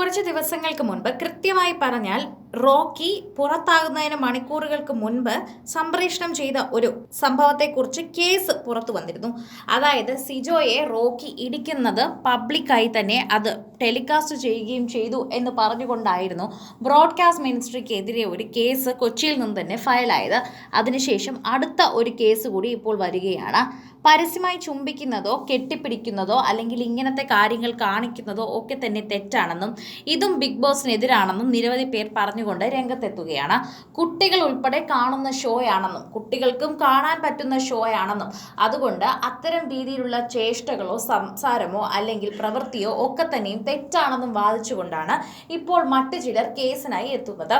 കുറച്ച് ദിവസങ്ങൾക്ക് മുൻപ് കൃത്യമായി പറഞ്ഞാൽ റോക്കി പുറത്താകുന്നതിന് മണിക്കൂറുകൾക്ക് മുൻപ് സംപ്രേഷണം ചെയ്ത ഒരു സംഭവത്തെക്കുറിച്ച് കേസ് പുറത്തു വന്നിരുന്നു. അതായത് സിജോയെ റോക്കി ഇടിക്കുന്നത് പബ്ലിക്കായി തന്നെ അത് ടെലികാസ്റ്റ് ചെയ്യുകയും ചെയ്തു എന്ന് പറഞ്ഞുകൊണ്ടായിരുന്നു ബ്രോഡ്കാസ്റ്റ് മിനിസ്ട്രിക്കെതിരെ ഒരു കേസ് കൊച്ചിയിൽ നിന്ന് തന്നെ ഫയലായത്. അതിനുശേഷം അടുത്ത ഒരു കേസ് കൂടി ഇപ്പോൾ വരികയാണ്. പരസ്യമായി ചുംബിക്കുന്നതോ കെട്ടിപ്പിടിക്കുന്നതോ അല്ലെങ്കിൽ ഇങ്ങനത്തെ കാര്യങ്ങൾ കാണിക്കുന്നതോ ഒക്കെ തന്നെ തെറ്റാണെന്നും ഇതും ബിഗ് ബോസിനെതിരാണെന്നും നിരവധി പേർ പറഞ്ഞുകൊണ്ട് രംഗത്തെത്തുകയാണ്. കുട്ടികൾ ഉൾപ്പെടെ കാണുന്ന ഷോയാണെന്നും കുട്ടികൾക്കും കാണാൻ പറ്റുന്ന ഷോയാണെന്നും അതുകൊണ്ട് അത്തരം രീതിയിലുള്ള ചേഷ്ടകളോ സംസാരമോ അല്ലെങ്കിൽ പ്രവൃത്തിയോ ഒക്കെ തന്നെയും തെറ്റാണെന്നും വാദിച്ചുകൊണ്ടാണ് ഇപ്പോൾ മറ്റു ചിലർ കേസിനായി എത്തുന്നത്.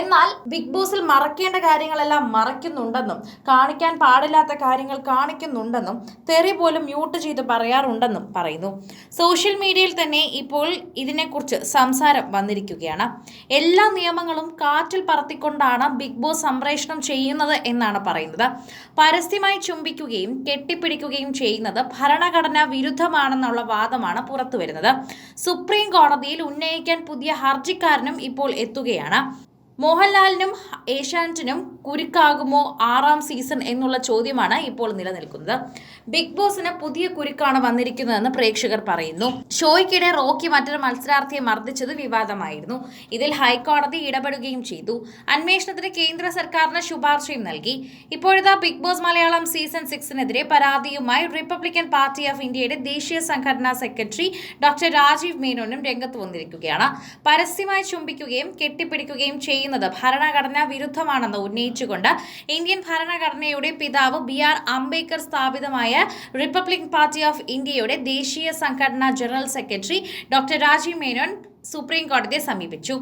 എന്നാൽ ബിഗ് ബോസിൽ മറക്കേണ്ട കാര്യങ്ങളെല്ലാം മറയ്ക്കുന്നുണ്ടെന്നും കാണിക്കാൻ പാടില്ലാത്ത കാര്യങ്ങൾ കാണിക്കുന്നുണ്ടെന്നും തെറി പോലും മ്യൂട്ട് ചെയ്ത് പറയാറുണ്ടെന്നും പറയുന്നു. സോഷ്യൽ മീഡിയയിൽ തന്നെ ഇപ്പോൾ ഇതിനെക്കുറിച്ച് സംസാരം വന്നിരിക്കുകയാണ്. എല്ലാ നിയമങ്ങളും കാറ്റിൽ പറത്തിക്കൊണ്ടാണ് ബിഗ് ബോസ് സംപ്രേഷണം ചെയ്യുന്നത് എന്നാണ് പറയുന്നത്. പരസ്യമായി ചുംബിക്കുകയും കെട്ടിപ്പിടിക്കുകയും ചെയ്യുന്നത് ഭരണഘടനാ വിരുദ്ധമാണെന്നുള്ള വാദമാണ് പുറത്തുവരുന്നത്. സുപ്രീം കോടതിയിൽ ഉന്നയിക്കാൻ പുതിയ ഹർജിക്കാരനും ഇപ്പോൾ എത്തുകയാണ്. മോഹൻലാലിനും ഏഷ്യാനെറ്റിനും കുരുക്കാകുമോ ആറാം സീസൺ എന്നുള്ള ചോദ്യമാണ് ഇപ്പോൾ നിലനിൽക്കുന്നത്. ബിഗ് ബോസിന് പുതിയ കുരുക്കാണ് വന്നിരിക്കുന്നതെന്ന് പ്രേക്ഷകർ പറയുന്നു. ഷോയ്ക്കിടെ റോക്കി മറ്റൊരു മത്സരാർത്ഥിയെ മർദ്ദിച്ചത് വിവാദമായിരുന്നു. ഇതിൽ ഹൈക്കോടതി ഇടപെടുകയും ചെയ്തു. അന്വേഷണത്തിന് കേന്ദ്ര സർക്കാരിന് ശുപാർശയും നൽകി. ഇപ്പോഴത്തെ ബിഗ് ബോസ് മലയാളം സീസൺ സിക്സിനെതിരെ പരാതിയുമായി റിപ്പബ്ലിക്കൻ പാർട്ടി ഓഫ് ഇന്ത്യയുടെ ദേശീയ സംഘടനാ സെക്രട്ടറി ഡോക്ടർ രാജീവ് മേനോനും രംഗത്ത് വന്നിരിക്കുകയാണ്. പരസ്യമായി ചുംബിക്കുകയും കെട്ടിപ്പിടിക്കുകയും ചെയ്യുന്നത് ഭരണഘടനാ വിരുദ്ധമാണെന്ന് ഉന്നയിച്ചുകൊണ്ട് ഇന്ത്യൻ ഭരണഘടനയുടെ പിതാവ് ബി ആർ അംബേദ്കർ സ്ഥാപിതമായ റിപ്പബ്ലിക് പാർട്ടി ഓഫ് ഇന്ത്യയുടെ ദേശീയ സംഘടനാ general secretary doctor Rajeev Menon supreme കോടതിയെ സമീപിച്ചു.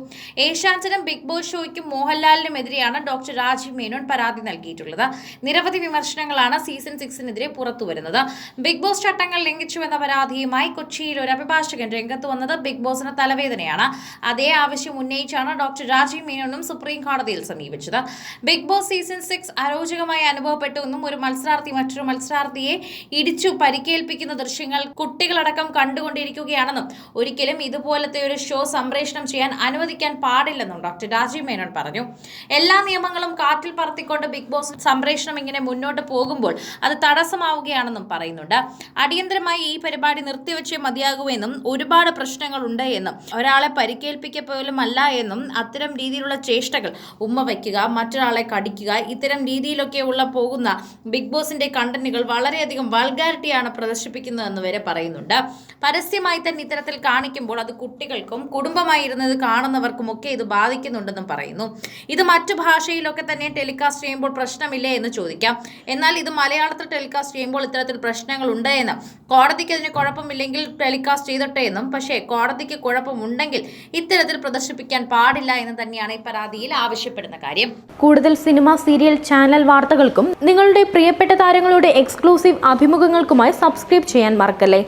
ഏഷ്യാനെറ്റിനും ബിഗ് ബോസ് ഷോയ്ക്കും മോഹൻലാലിനുമെതിരെയാണ് ഡോക്ടർ രാജീവ് മേനോൻ പരാതി നൽകിയിട്ടുള്ളത്. നിരവധി വിമർശനങ്ങളാണ് സീസൺ സിക്സിനെതിരെ പുറത്തുവരുന്നത് ബിഗ് ബോസ് ചട്ടങ്ങൾ ലംഘിച്ചുവെന്ന പരാതിയുമായി കൊച്ചിയിൽ ഒരു അഭിഭാഷകൻ രംഗത്ത് വന്നത് ബിഗ് ബോസിന് തലവേദനയാണ്. അതേ ആവശ്യം ഉന്നയിച്ചാണ് ഡോക്ടർ രാജീവ് മേനോനും സുപ്രീം കോടതിയിൽ സമീപിച്ചത്. ബിഗ് ബോസ് സീസൺ സിക്സ് അരോചകമായി അനുഭവപ്പെട്ടു എന്നും ഒരു മത്സരാർത്ഥി മറ്റൊരു മത്സരാർത്ഥിയെ ഇടിച്ചു പരിക്കേൽപ്പിക്കുന്ന ദൃശ്യങ്ങൾ കുട്ടികളടക്കം കണ്ടുകൊണ്ടിരിക്കുകയാണെന്നും ഒരിക്കലും ഇതുപോലത്തെ ഒരു സംപ്രേഷണം ചെയ്യാൻ അനുവദിക്കാൻ പാടില്ലെന്നും ഡോക്ടർ രാജീവ് മേനോൻ പറഞ്ഞു. എല്ലാ നിയമങ്ങളും കാറ്റിൽ പറത്തിക്കൊണ്ട് ബിഗ് ബോസ് സംപ്രേഷണം ഇങ്ങനെ മുന്നോട്ട് പോകുമ്പോൾ അത് തടസ്സമാവുകയാണെന്നും പറയുന്നുണ്ട്. അടിയന്തരമായി ഈ പരിപാടി നിർത്തിവെച്ചേ മതിയാകൂ എന്നും ഒരുപാട് പ്രശ്നങ്ങളുണ്ട് എന്നും ഒരാളെ പരിക്കേൽപ്പിക്കപ്പോലും അല്ല എന്നും അത്തരം രീതിയിലുള്ള ചേഷ്ടകൾ ഉമ്മ വയ്ക്കുക മറ്റൊരാളെ കടിക്കുക ഇത്തരം രീതിയിലൊക്കെയുള്ള പോകുന്ന ബിഗ് ബോസിന്റെ കണ്ടന്റുകൾ വളരെയധികം വൾഗാരിറ്റിയാണ് പ്രദർശിപ്പിക്കുന്നതെന്ന് വരെ പറയുന്നുണ്ട്. പരസ്യമായി തന്നെ ഇത്തരത്തിൽ കാണിക്കുമ്പോൾ അത് കുട്ടികൾക്കും കുടുംബമായി ഇരുന്നത് കാണുന്നവർക്കും ഒക്കെ ഇത് ബാധിക്കുന്നുണ്ടെന്നും പറയുന്നു. ഇത് മറ്റു ഭാഷയിലൊക്കെ തന്നെ ടെലികാസ്റ്റ് ചെയ്യുമ്പോൾ പ്രശ്നമില്ലേ എന്ന് ചോദിക്കാം. എന്നാൽ ഇത് മലയാളത്തിൽ ടെലികാസ്റ്റ് ചെയ്യുമ്പോൾ ഇത്തരത്തിൽ പ്രശ്നങ്ങളുണ്ട് എന്ന്. കോടതിക്ക് അതിന് കുഴപ്പമില്ലെങ്കിൽ ടെലികാസ്റ്റ് ചെയ്തോട്ടെ എന്നും. പക്ഷേ കോടതിക്ക് കുഴപ്പമുണ്ടെങ്കിൽ ഇത്തരത്തിൽ പ്രദർശിപ്പിക്കാൻ പാടില്ല എന്ന് തന്നെയാണ് ഈ പരാതിയിൽ ആവശ്യപ്പെടുന്ന കാര്യം. കൂടുതൽ സിനിമ സീരിയൽ ചാനൽ വാർത്തകൾക്കും നിങ്ങളുടെ പ്രിയപ്പെട്ട താരങ്ങളുടെ എക്സ്ക്ലൂസീവ് അഭിമുഖങ്ങൾക്കുമായി സബ്സ്ക്രൈബ് ചെയ്യാൻ മറക്കല്ലേ?